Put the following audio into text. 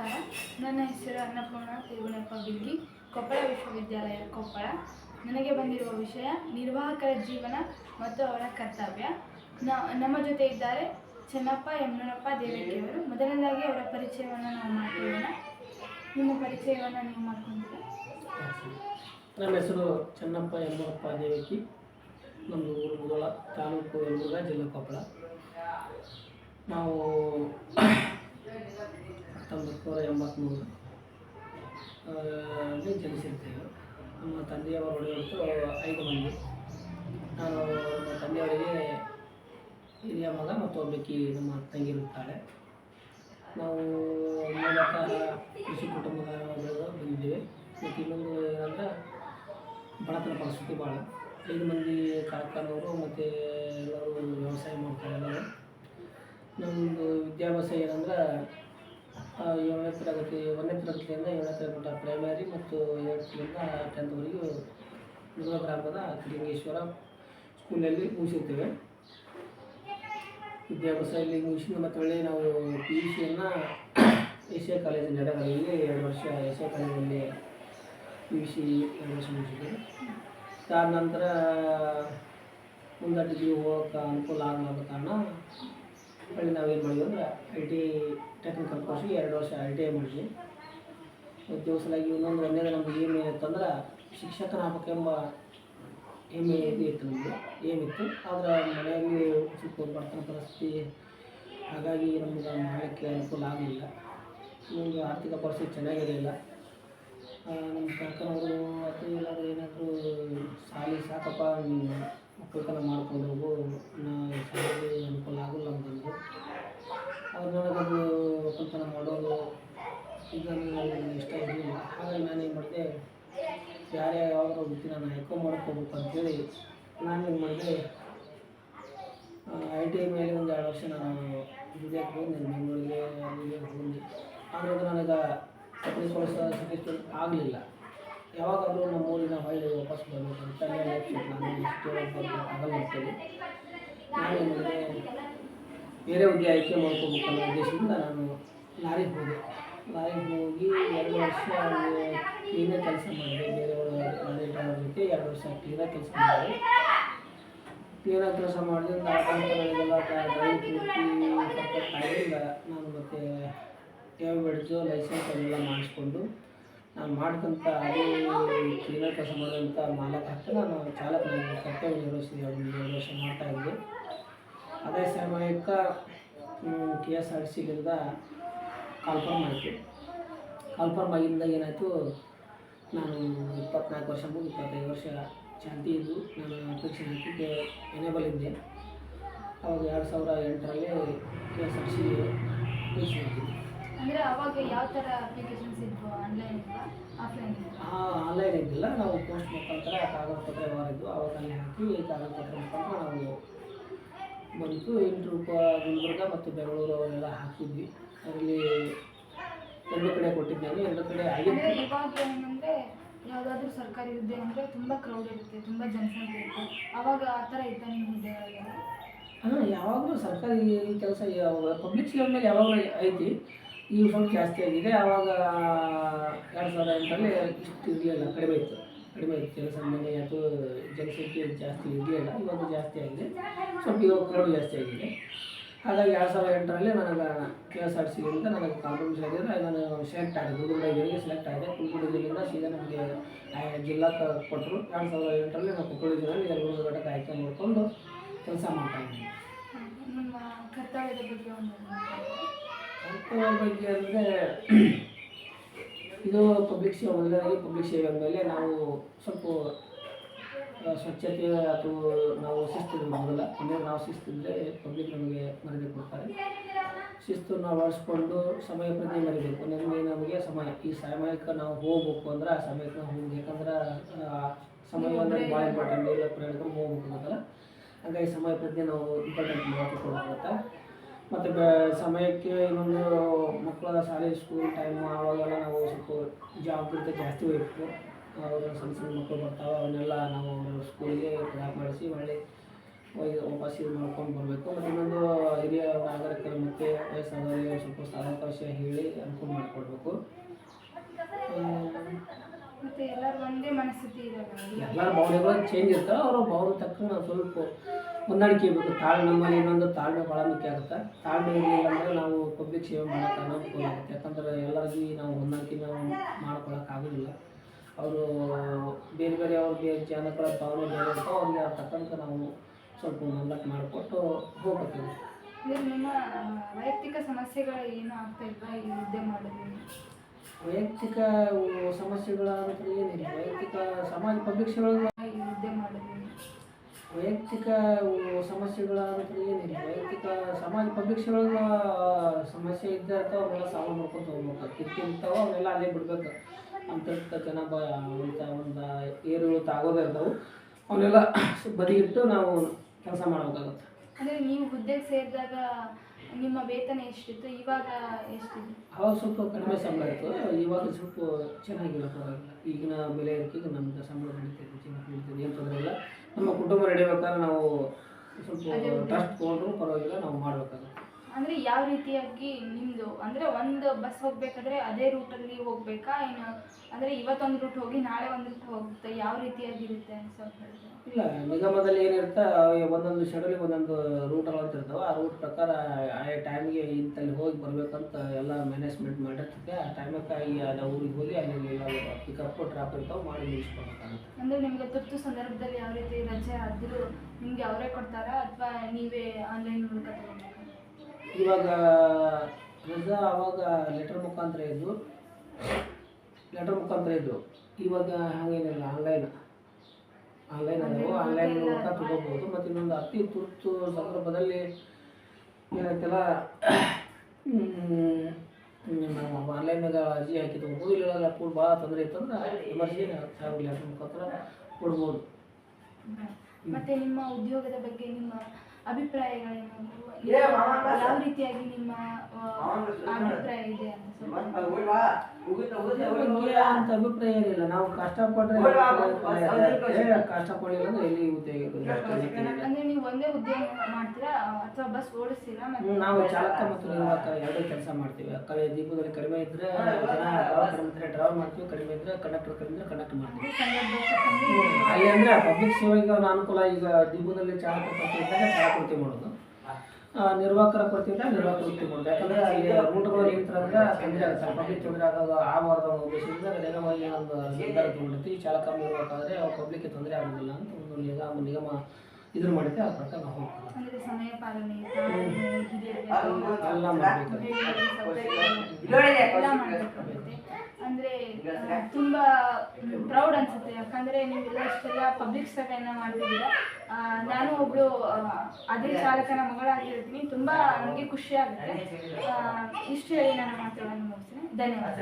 ನಮಸ್ಕಾರ. ನನ್ನ ಹೆಸರು ಅನ್ನಪೂರ್ಣ ತಿರುಗುಣಪ್ಪ ಬಿಲ್ಲಿ ಕೊಪ್ಪಳ ವಿಶ್ವವಿದ್ಯಾಲಯ ಕೊಪ್ಪಳ. ನನಗೆ ಬಂದಿರುವ ವಿಷಯ, ನಿರ್ವಾಹಕರ ಜೀವನ ಮತ್ತು ಅವರ ಕರ್ತವ್ಯ. ನಮ್ಮ ಜೊತೆ ಇದ್ದಾರೆ ಚೆನ್ನಪ್ಪ ಯಮನಪ್ಪ ದೇವಕಿಯವರು ಮೊದಲನೇದಾಗಿ ಅವರ ಪರಿಚಯವನ್ನು ನಾವು ಮಾಡ್ಕೊಳ್ಳೋಣ. ನಿಮ್ಮ ಪರಿಚಯವನ್ನು ನೀವು ಮಾಡ್ಕೊಂಡಿದ್ದೆ ನನ್ನ ಹೆಸರು ಚೆನ್ನಪ್ಪ ದೇವಕಿ ನಮ್ಮ ಊರು ಮುದೋಳ ತಾಲೂಕು ಯಲಬುರ್ಗ ಜಿಲ್ಲೆ ಕೊಪ್ಪಳ. ನಾವು ಹತ್ತೊಂಬತ್ತು ನೂರ ಎಂಬತ್ತ್ಮೂರು ಜನಿಸಿರ್ತೇವೆ. ನಮ್ಮ ತಂದೆಯವರು ಐದು ಮಂದಿ. ನಾನು ನಮ್ಮ ತಂದೆಯವರಿಗೆ ಹಿರಿಯ ಮಗ ಮತ್ತು ಒಬ್ಬಕ್ಕಿ ನಮ್ಮ ತಂಗಿ ಇರುತ್ತಾಳೆ. ನಾವು ಮೂಲತಃ ಕೃಷಿ ಕುಟುಂಬದ ಬಂದಿದ್ದೇವೆ. ಮತ್ತು ಇನ್ನೊಂದು ಏನಂದ್ರೆ ಬಡತನ ಪರಿಸ್ಥಿತಿ ಭಾಳ. ಐದು ಮಂದಿ ಕಾರ್ಖಾನವರು ಮತ್ತು ಎಲ್ಲರೂ ವ್ಯವಸಾಯ ಮಾಡ್ತಾರೆ ಎಲ್ಲರೂ. ನಮ್ಮದು ವಿದ್ಯಾಭ್ಯಾಸ ಏನಂದ್ರೆ ಏಳನೇ ತರಗತಿ, ಒಂದನೇ ತರಗತಿಯಿಂದ ಏಳನೇ ತರಗತಿ ಪ್ರೈಮರಿ ಮತ್ತು ಏಳರಿಂದ ಟೆಂತ್ವರೆಗೂ ಮುರುಘಾ ಗ್ರಾಮದ ಲಿಂಗೇಶ್ವರ ಸ್ಕೂಲಲ್ಲಿ ಮುಗಿಸಿರ್ತೇವೆ ವಿದ್ಯಾಭ್ಯಾಸ ಇಲ್ಲಿ ಮುಗಿಸಿದ ಮತ್ತು ಒಳ್ಳೆ ನಾವು ಪಿ ಯು ಸಿಯನ್ನು ಏಷ್ಯಾ ಕಾಲೇಜಿನ ನೆಡಗಲ್ಲಿ ಎರಡು ವರ್ಷ ಏಷ್ಯಾ ಕಾಲೇಜಲ್ಲಿ ಪಿ ಯು ಸಿ ಎರಡು ವರ್ಷ ಮುಗಿಸಿದ್ದೇವೆ. ಅದಾದ ನಂತರ ಮುಂದೆ ಹೋಗೋಕೆ ಅನುಕೂಲ ಆಗಲಾದ ಕಾರಣ ಹೊಳ್ಳಿ ನಾವೇನು ಮಾಡಿದ್ವಿ ಅಂದ್ರೆ ಐ ಟಿ ಟೆಕ್ನಿಕಲ್ ಕೋರ್ಸ್ ಎರಡು ವರ್ಷ ಐ ಟಿ ಐ ಮಾಡಿದ್ವಿ ಉದ್ಯೋಗಿಸಲಾಗಿ ಇನ್ನೊಂದು ಒಂದೇ ನಮ್ಗೆ ಏಮ್ ಏನಿತ್ತಂದ್ರೆ ಶಿಕ್ಷಕನಾಗಬೇಕೆಂಬ ಹೆಮ್ಮೆ ಇದು ಇತ್ತು ನಮಗೆ ಏನಿತ್ತು ಆದರೆ ಮನೆಯಲ್ಲಿ ಸ್ವಲ್ಪ ಬರ್ತಾನೆ ಪರಿಸ್ಥಿತಿ, ಹಾಗಾಗಿ ನಮ್ಗೆ ಮಾಡೋಕ್ಕೆ ಅನುಕೂಲ ಆಗಲಿಲ್ಲ. ನಮಗೆ ಆರ್ಥಿಕ ಪರಿಸ್ಥಿತಿ ಚೆನ್ನಾಗಿರಲಿಲ್ಲ ನಮ್ಮ ಕರ್ಕನವರು ಅಥವಾ ಏನಾದರೂ ಏನಾದರೂ ಸಾಲಿ ಸಾಕಪ್ಪ ಒಕ್ಕಲ್ತನ ಮಾಡ್ಕೊಂಡು ಹೋಗು ಶಾಲೆಗೆ ಅನುಕೂಲ ಆಗಲ್ಲ ಅಂತಂದು ಅವ್ರು ನನಗದು ಒಕ್ಕಲ್ತನ ಮಾಡೋದು ಈಗ ನನಗೆ ಇಷ್ಟ ಇರಲಿಲ್ಲ. ಹಾಗಾಗಿ ನಾನೇನು ಮಾಡಿದೆ, ಯಾರೇ ಯಾವಾಗಲೂ ನಾನು ಎಕೋ ಮಾಡ್ಕೋಬೇಕು ಅಂತೇಳಿ ನಾನೇನು ಮಾಡಿದೆ ಐ ಟಿ ಐ ಮೇಲೆ ಒಂದು ಎರಡು ವರ್ಷ ನಾನು ದುಡಿಯೋಕ್ಕೆ ಹೋಗಿ ನಾನು ಬೆಂಗಳೂರಿಗೆ ಅಲ್ಲಿಗೆ ಹೋಗಿ ಆದರೆ ನನಗೆ ಸಕ್ರಿಸ್ಕೊಳ್ಳೋ ಸರ್ಟಿಫಿಕೇಟ್ ಆಗಲಿಲ್ಲ. ಯಾವಾಗಾದರೂ ನಮ್ಮ ಊರಿನ ಹೊಳ್ಳಿ ವಾಪಸ್ ಬರಬೇಕು ಅಂತ ನಾನು ಆಗಲ್ಲ ಅಂತೇಳಿ ಮಾಡಿದೆ, ಬೇರೆ ಹುದ್ದೆ ಆಯ್ಕೆ ಮಾಡ್ಕೋಬೇಕು ಅನ್ನೋ ಉದ್ದೇಶದಿಂದ ನಾನು ಲಾರಿಗೆ ಹೋದೆ. ಲಾರಿಗೆ ಹೋಗಿ ಎರಡು ವರ್ಷ ಕ್ಲೀನಾಗಿ ಕೆಲಸ ಮಾಡಿದೆ ಬೇರೆಯವರು ಡ್ರೈವರ್ ಜೊತೆ ಎರಡು ವರ್ಷ ಕ್ಲೀನಾಗಿ ಕೆಲಸ ಮಾಡಿದೆ ಕ್ಲೀನಾಗಿ ಕೆಲಸ ಮಾಡಿದ್ರೆ ಡ್ರೈವಿಂಗ್ ಪೂರ್ತಿ ಪರ್ಫೆಕ್ಟ್ ಆಗಿಲ್ಲ. ನಾನು ಮತ್ತು ಯಾವ ಬೆಳೆದು ಲೈಸೆನ್ಸ್ ಅದೆಲ್ಲ ಮಾಡಿಸ್ಕೊಂಡು, ನಾನು ಮಾಡ್ಕೊಂತ ಅದೇ ಕ್ಲೀನಾಗಿ ಕೆಲಸ ಮಾಡಿದಂಥ ಮಾಲಕ ಹತ್ತಿರ ನಾನು ಚಾಲಕ ಕರ್ತವ್ಯ ನಿರ್ವಹಿಸಿದೆ ಎರಡು ಎರಡು ವರ್ಷ ಮಾಡ್ತಾ ಇದ್ದೆ. ಅದೇ ಸಮಯಕ್ಕೆ ಕೆ ಎಸ್ ಆರ್ ಸಿಲಿಂದ ಕಾಲ್ಫಾರ್ಮ್ ಆಯಿತು ಕಾಲ್ಫಾರ್ಮ್ ಆಗಿಂದ ಏನಾಯಿತು ನಾನು ಇಪ್ಪತ್ನಾಲ್ಕು ವರ್ಷ ಇಪ್ಪತ್ತೈದು ವರ್ಷ ಶಾಂತಿ ಇದ್ದು ನಾನು ಅಪ್ಲಿಕೇಶನ್ ಹಾಕಿದ್ದೆ ಎನೇಬಲ್ ಇದ್ದೆ. ಅವಾಗ ಎರಡು ಸಾವಿರ ಎಂಟರಲ್ಲಿ K S R C application ಹಾಕಿದ್ದೆ ಅಂದರೆ ಅವಾಗ ಯಾವ ಥರ ಅಪ್ಲಿಕೇಶನ್ಸ್ ಇದ್ವು? ಆನ್ಲೈನ್ ಆಫ್ಲೈನ್ ಹಾಂ ಆನ್ಲೈನ್ ಇದ್ದಿಲ್ಲ. ನಾವು ಪೋಸ್ಟ್ ಮುಖಾಂತರ ಕಾಗದ ಪತ್ರ ವ್ಯವಹಾರ ಇದ್ದು ಅವಾಗ ಅಲ್ಲಿ ಹಾಕಿ ಕಾಗದ ಪತ್ರ ಮುಖಾಂತರ ನಾವು ಬಂತು ರೂಪಾಯಿ ಗುಲ್ಬರ್ಗ ಮತ್ತು ಬೆಂಗಳೂರು ಅವರೆಲ್ಲ ಹಾಕಿದ್ವಿ. ಅದರಲ್ಲಿ ಎರಡು ಕಡೆ ಕೊಟ್ಟಿದ್ದೇನೆ ಎರಡು ಕಡೆ ಆಗಿದೆ. ಆಗಿತ್ತು ಇವಾಗ ಏನಂದರೆ ಯಾವುದಾದ್ರೂ ಸರ್ಕಾರಿ ಹುದ್ದೆ ಅಂದರೆ ತುಂಬ ಕ್ರೌಡ್ ಇರುತ್ತೆ ತುಂಬ ಜನಸಂಖ್ಯೆ ಇರುತ್ತೆ. ಅವಾಗ ಆ ಥರ ಇತ್ತ ನಿಮ್ಮ ಹುದ್ದೆಗಳೆಲ್ಲ? ಹಾಂ ಯಾವಾಗಲೂ ಸರ್ಕಾರಿ ಕೆಲಸ ಪಬ್ಲಿಕ್ ಲೆವೆಲ್ ಮೇಲೆ ಯಾವಾಗಲೂ ಐತಿ. ಈ ಸ್ವಲ್ಪ ಜಾಸ್ತಿ ಆಗಿದೆ ಆವಾಗ ಎರಡು ಸಾವಿರ ಎಂಟರಲ್ಲಿ ಇಷ್ಟು ಇರಲಿಲ್ಲ ಕಡಿಮೆ ಇತ್ತು. ಕಡಿಮೆ ಇತ್ತು ಕೆಲಸ ಮನೆ ಅಥವಾ ಜನಸಂಖ್ಯೆ ಜಾಸ್ತಿ ಇರಲಿಲ್ಲ ಇವಾಗ ಜಾಸ್ತಿ ಆಗಿದೆ. ಸ್ವಲ್ಪ ಇವಾಗ ಕ್ರೌಡ್ ಜಾಸ್ತಿ ಆಗಿದೆ. ಹಾಗಾಗಿ ಎರಡು ಸಾವಿರದ ಎಂಟರಲ್ಲಿ ನನಗೆ ಕೆ ಎಸ್ ಆರ್ ಸಿಯಿಂದ ನನಗೆ ಕಾಂಪಿಟೇಷನ್ ಆಗಿದ್ರೆ ನಾನು ಸೆಲೆಕ್ಟ್ ಆಗಿದೆ ಗುಲ್ಬರ್ಗ ಜಿಲ್ಲೆಗೆ ಸೆಲೆಕ್ಟ್ ಆಗಿದೆ. ಗುಲ್ಬರ್ಗ ಜಿಲ್ಲೆಯಿಂದ ಸೀದಾ ನಮಗೆ ಜಿಲ್ಲಾ ಕೊಟ್ಟರು ಎರಡು ಸಾವಿರದ ಎಂಟರಲ್ಲಿ ನಾನು ಕೊಪ್ಪಳ ಜಿಲ್ಲೆಯಲ್ಲಿ ಯಲಬುರ್ಗ ಘಟಕ ಆಯ್ಕೆ ಮಾಡಿಕೊಂಡು ಕೆಲಸ ಮಾಡ್ತಾ ಇದ್ದೀನಿ ಕರ್ತವ್ಯದ ಬಗ್ಗೆ ಅಂದರೆ ಇದು ಪಬ್ಲಿಕ್ ಸೇವೆ ಮೊದಲನೇದಾಗಿ ಪಬ್ಲಿಕ್ ಸೇವೆ ಅಂದಮೇಲೆ ನಾವು ಸ್ವಲ್ಪ ಸ್ವಚ್ಛತೆ ಅಥವಾ ನಾವು ಶಿಸ್ತು ಮೊದಲ ಅಂದರೆ ನಾವು ಶಿಸ್ತಿದ್ರೆ ಪಬ್ಲಿಕ್ ನಮಗೆ ಮರದಿ ಕೊಡ್ತಾರೆ. ಶಿಸ್ತು ನಾವು ಅಳಿಸ್ಕೊಂಡು ಸಮಯ ಪ್ರತಿ ಮರಿಬೇಕು. ನಮಗೆ ನಮಗೆ ಸಮಯ ಈ ಸಮಯಕ್ಕೆ ನಾವು ಹೋಗ್ಬೇಕು ಅಂದ್ರೆ ಆ ಸಮಯಕ್ಕೆ ನಾವು ಹೋಗ್ಬೇಕು ಯಾಕಂದ್ರೆ ಸಮಯ ಅಂದರೆ ಭಾಳ ಇಂಪಾರ್ಟೆಂಟ್ ಇಲ್ಲ ಪ್ರಯಾಣಕ್ಕೆ ಹೋಗ್ಬೇಕು ಅಂತಲ್ಲ ಹಾಗಾಗಿ ಸಮಯ ಪ್ರತಿ ನಾವು ಇಂಪಾರ್ಟೆಂಟ್ ಮಾಡ್ಕೊಡ್ಬೇಕಾಗತ್ತೆ ಮತ್ತು ಬೆ ಸಮಯಕ್ಕೆ ಇನ್ನೊಂದು ಮಕ್ಕಳ ಶಾಲೆ ಸ್ಕೂಲ್ ಟೈಮು ಆವಾಗೆಲ್ಲ ನಾವು ಸ್ವಲ್ಪ ಜವಾಬ್ದಾರಿ ಜಾಸ್ತಿ ವಹಿಸ್ಬೇಕು. ಅವರು ಸಣ್ಣ ಸಣ್ಣ ಮಕ್ಕಳು ಬರ್ತಾವೆ ಅವನ್ನೆಲ್ಲ ನಾವು ಅವ್ರ ಸ್ಕೂಲಿಗೆ ಡ್ರಾಪ್ ಮಾಡಿಸಿ ಒಳ್ಳೆ ಹೋಗಿ ವಾಪಸ್ ಇದು ಮಾಡ್ಕೊಂಡು ಬರಬೇಕು. ಮತ್ತು ಇನ್ನೊಂದು ಹಿರಿಯ ನಾಗರಿಕರ ಮತ್ತು ವಯಸ್ಸಾದವರಿಗೆ ಸ್ವಲ್ಪ ಸ್ಥಳಾವಕಾಶ ಹೇಳಿ ಅನುಕೂಲ ಮಾಡಿಕೊಡ್ಬೇಕು. ಮತ್ತೆ ಎಲ್ಲರೂ ಒಂದೇ ಮನಸ್ಥಿತಿ ಇರಲ್ಲ ಎಲ್ಲರ ಮೌಲ್ಯಗಳನ್ನು ಚೇಂಜ್ ಇರ್ತಾವೆ ಅವರ ಮೌಲ್ಯ ತಕ್ಕ ನಾವು ಸ್ವಲ್ಪ ಹೊಂದಾಣಿಕೆ ಇರಬೇಕು. ತಾಳ್ಮೆ ನಮ್ಮಲ್ಲಿ ಇನ್ನೊಂದು ತಾಳ್ಮೆ ಭಾಳ ಮುಖ್ಯ ಆಗುತ್ತೆ. ತಾಳ್ಮೆ ಇರಲಿಲ್ಲ ಅಂದರೆ ನಾವು ಪಬ್ಲಿಕ್ ಸೇವೆ ಮಾಡೋಕ್ಕೆ ಅನಾನುಕೂಲ ಆಗುತ್ತೆ. ಯಾಕಂದ್ರೆ ಎಲ್ಲರಿಗೂ ನಾವು ಹೊಂದಾಣಿಕೆ ನಾವು ಮಾಡ್ಕೊಳಕ್ಕಾಗೋದಿಲ್ಲ ಅವರು ಬೇರೆ ಬೇರೆ ಅವ್ರಿಗೆ ಜಾನಪದ ಭಾವನೆ ಬೇರೆ ಇರ್ತಾವೆ ಅವ್ರಿಗೆ ಅವ್ರ ತಕ್ಕಂತೆ ನಾವು ಸ್ವಲ್ಪ ಹೊಂದಾಣಿಕೆ ಮಾಡಿಕೊಟ್ಟು ಹೋಗ್ಬೇಕು ನಿಮ್ಮ ವೈಯಕ್ತಿಕ ಸಮಸ್ಯೆಗಳು ಏನು ಆಗ್ತಾ ಇಲ್ವಾ ಈ ಹುದ್ದೆ ಮಾಡೋದ್ರಿಂದ ವೈಯಕ್ತಿಕ ಸಮಸ್ಯೆಗಳ ಏನಿಲ್ಲ. ವೈಯಕ್ತಿಕ ಸಮಾಜ ಪಬ್ಲಿಕ್ ಈ ಹುದ್ದೆ ಮಾಡೋದ್ರಿಂದ ವೈಯಕ್ತಿಕ ಸಮಸ್ಯೆಗಳ ಏನಿಲ್ಲ. ವೈಯಕ್ತಿಕ ಸಮಾಜ ಪಬ್ಲಿಕ್ ಸಮಸ್ಯೆ ಇದ್ದೇ ಇರ್ತಾವ ಅವನ್ನೆಲ್ಲ ಸಾಲ್ವ್ ಮಾಡ್ಕೊತ ಹೋಗ್ಬೇಕು. ಕಿರಿಕಿರಿ ಇರ್ತಾವ ಅವನ್ನೆಲ್ಲ ಅಲ್ಲೇ ಬಿಡ್ಬೇಕು. ಅಂತ ಜನ ಬ ಒಂದು ಏರು ತಾಗೋದೇ ಇರ್ತಾವೆ. ಅವನ್ನೆಲ್ಲ ಬದಿಗಿಟ್ಟು ನಾವು ಕೆಲಸ ಮಾಡಬೇಕಾಗುತ್ತೆ. ಅಂದರೆ ನೀವು ಹುದ್ದೆಗೆ ಸೇರಿದಾಗ ನಿಮ್ಮ ವೇತನ ಎಷ್ಟಿತ್ತು? ಇವಾಗ ಎಷ್ಟಿದೆ? ಅವಾಗ ಸ್ವಲ್ಪ ಕಡಿಮೆ ಸಂಬಳ ಇತ್ತು. ಇವಾಗ ಸ್ವಲ್ಪ ಚೆನ್ನಾಗಿಲ್ಲ ಪರವಾಗಿಲ್ಲ. ಈಗಿನ ಬೆಲೆ ಏರಿಕೆಗೆ ನಮ್ಗೆ ಸಂಬಳ ನಡೀತೈತೆ ಚೆನ್ನಾಗಿ ನಡೀತದೆ ಏನು ತೊಂದರೆ ಇಲ್ಲ. ನಮ್ಮ ಕುಟುಂಬ ನಡಿಬೇಕಾದ್ರೆ ನಾವು ಸ್ವಲ್ಪ ಟ್ರಸ್ಟ್ ತೊಗೊಂಡ್ರು ಪರವಾಗಿಲ್ಲ. ನಾವು ಮಾಡಬೇಕಾಗುತ್ತೆ. ಅಂದರೆ ಯಾವ ರೀತಿಯಾಗಿ ನಿಮ್ಮದು ಅಂದರೆ ಒಂದು ಬಸ್ ಹೋಗಬೇಕಾದ್ರೆ ಅದೇ ರೂಟಲ್ಲಿ ಹೋಗಬೇಕಾ? ಏನು ಅಂದರೆ ಇವತ್ತೊಂದು ರೂಟ್ ಹೋಗಿ ನಾಳೆ ಒಂದು ರೂಟ್ ಹೋಗುತ್ತೆ. ಯಾವ ರೀತಿಯಾಗಿರುತ್ತೆ ಅಂತ ಸ್ವಲ್ಪ ಹೇಳ್ತೀರಾ? ಇಲ್ಲ ನಿಗಮದಲ್ಲಿ ಏನಿರುತ್ತೆ ಒಂದೊಂದು ಶೆಡ್ಯೂಲಿಗೆ ಒಂದೊಂದು ರೂಟಲ್ಲಿ ಅಂತ ಇರ್ತಾವ ಆ ರೂಟ್ ಪ್ರಕಾರ ಆಯಾ ಟೈಮ್ಗೆ ಇಂತಲ್ಲಿ ಹೋಗಿ ಬರಬೇಕಂತ ಎಲ್ಲ ಮ್ಯಾನೇಜ್ಮೆಂಟ್ ಮಾಡಿರ್ತದೆ. ಆ ಟೈಮಕ್ಕೆ ಅದೇ ಊರಿಗೆ ಹೋಗಿ ಅಲ್ಲಿ ಪಿಕಪ್ ಡ್ರಾಪ್ ಇರ್ತಾವೆ ಮಾಡಿ ನಿಲ್ಲಿಸ್ಕೊಬೇಕಾಗುತ್ತೆ ಅಂದರೆ ನಿಮಗೆ ತುರ್ತು ಸಂದರ್ಭದಲ್ಲಿ ಯಾವ ರೀತಿ ರಜೆ ಆದರೂ ನಿಮಗೆ ಅವರೇ ಕೊಡ್ತಾರಾ? ಅಥವಾ ನೀವೇ ಆನ್ಲೈನ್ ಮೂಲಕ ತಗೋಬೇಕಾ? ಇವಾಗ ರಜಾ ಅವಾಗ ಲೆಟರ್ ಮುಖಾಂತರ ಇದ್ದು ಲೆಟರ್ ಮುಖಾಂತರ ಇದ್ದು ಇವಾಗ ಹಂಗೇನಿಲ್ಲ ಆನ್ಲೈನ್ ಆನ್ಲೈನ್ ಅದಾವು ಆನ್ಲೈನ್ ಮೂಲಕ ತಗೋಬೋದು ಮತ್ತು ಇನ್ನೊಂದು ಅತಿ ತುರ್ತು ಸಂದರ್ಭದಲ್ಲಿ ಏನಾಯ್ತಲ್ಲ ನಾವು ಆನ್ಲೈನ್ ನಾವು ಆನ್ಲೈನಾಗ ಅರ್ಜಿ ಹಾಕಿ ತಗೋಬೋದು ಇಲ್ಲ ಕೂಡ ಭಾಳ ತೊಂದರೆ ಇತ್ತಂದ್ರೆ ಎಮರ್ಜಿ ಲೆಟರ್ ಮುಖಾಂತರ ಕೊಡ್ಬೋದು. ಮತ್ತೆ ನಿಮ್ಮ ಉದ್ಯೋಗದ ಬಗ್ಗೆ ನಿಮ್ಮ ಅಭಿಪ್ರಾಯಗಳೇನು ಯಾವ ರೀತಿಯಾಗಿ ನಿಮ್ಮ ಅಭಿಪ್ರಾಯ ಇದೆ ಅಂತ ಅಂತ ಅಭಿಪ್ರಾಯ ಏನಿಲ್ಲ. ನಾವು ಕಷ್ಟಪಟ್ರೆ ಕಷ್ಟಪಡಿಲ್ಲ ಅಂದ್ರೆ ಎಲ್ಲಿ ಉದ್ಯೋಗ. ಅಂದ್ರೆ ನೀವು ಒಂದೇ ಉದ್ಯೋಗ ಮಾಡ್ತೀರಾ? ಅಥವಾ ಬಸ್ ಓಡಿಸ್ತೀರಾ? ನಾವು ಚಾಲಕ ಮತ್ತು ನಿರ್ವಾಹಕ ಎರಡೂ ಕೆಲಸ ಮಾಡ್ತೀವಿ. ಕಳೆ ದೀಪದಲ್ಲಿ ಕಡಿಮೆ ಇದ್ರೆ ಡ್ರೈವರ್ ಮಾಡ್ತೀವಿ. ಕಡಿಮೆ ಇದ್ರೆ ಕಂಡಕ್ಟರ್ ಕಡಿಮೆ ಇದ್ರೆ ಕಂಡಕ್ಟರ್ ಮಾಡ್ತೀವಿ. ಅಲ್ಲಿ ಅಂದ್ರೆ ಪಬ್ಲಿಕ್ ಸೇವೆಗೆ ಅನುಕೂಲ. ಈಗ ದೀಪದಲ್ಲಿ ಚಾಲಕ ಪಟ್ಟಿ ಇದ್ದಾಗ ವೃತ್ತಿ ಮಾಡೋದು. ನಿರ್ವಾಹಕರ ಇದ್ದಾಗ ನಿರ್ವಾಹಕ ವೃತ್ತಿ ಮಾಡೋದು ಯಾಕಂದ್ರೆ ಅಲ್ಲಿ ರೂಟ್ಗಳು ನಿಂತಂದ್ರೆ ತೊಂದರೆ ಆಗುತ್ತೆ. ಪಬ್ಲಿಕ್ ತೊಂದರೆ ಆಗೋದು ಆಗಬಾರ್ದು ಅನ್ನೋ ಉದ್ದೇಶದಿಂದ ನೇರವಾಗಿ ಒಂದು ನಿರ್ಧಾರ ತಗೊಂಡಿರ್ತೀವಿ. ಚಾಲಕ ಮಾಡಬೇಕಾದ್ರೆ ಪಬ್ಲಿಕ್ ಪಬ್ಲಿಕ್ಗೆ ತೊಂದರೆ ಆಗೋದಿಲ್ಲ ಅಂತ ಒಂದು ನಿಗಮ ನಿಗಮ ಇದ್ರ ಮಾಡಿದ್ರೆ ಆ ಪ್ರಕಾರ ನಾವು ಎಲ್ಲ ಮಾಡಬೇಕು. ತುಂಬಾ ಪ್ರೌಡ್ ಅನ್ಸುತ್ತೆ. ಯಾಕಂದ್ರೆ ನೀವೆಲ್ಲ ಇಷ್ಟೆಲ್ಲ ಪಬ್ಲಿಕ್ ಸೇವೆಯನ್ನ ಮಾಡ್ತಿದ್ದೀರಾ. ನಾನು ಒಬ್ಳು ಅದೇ ಚಾಲಕನ ಮಗಳಾಗಿರ್ತೀನಿ. ತುಂಬಾ ನನಗೆ ಖುಷಿ ಆಗುತ್ತೆ. ಆ, ಇಷ್ಟು ಹೇಳಿ ನಾನು ಮಾತುಗಳನ್ನು ಮುಗಿಸ್ತೀನಿ. ಧನ್ಯವಾದ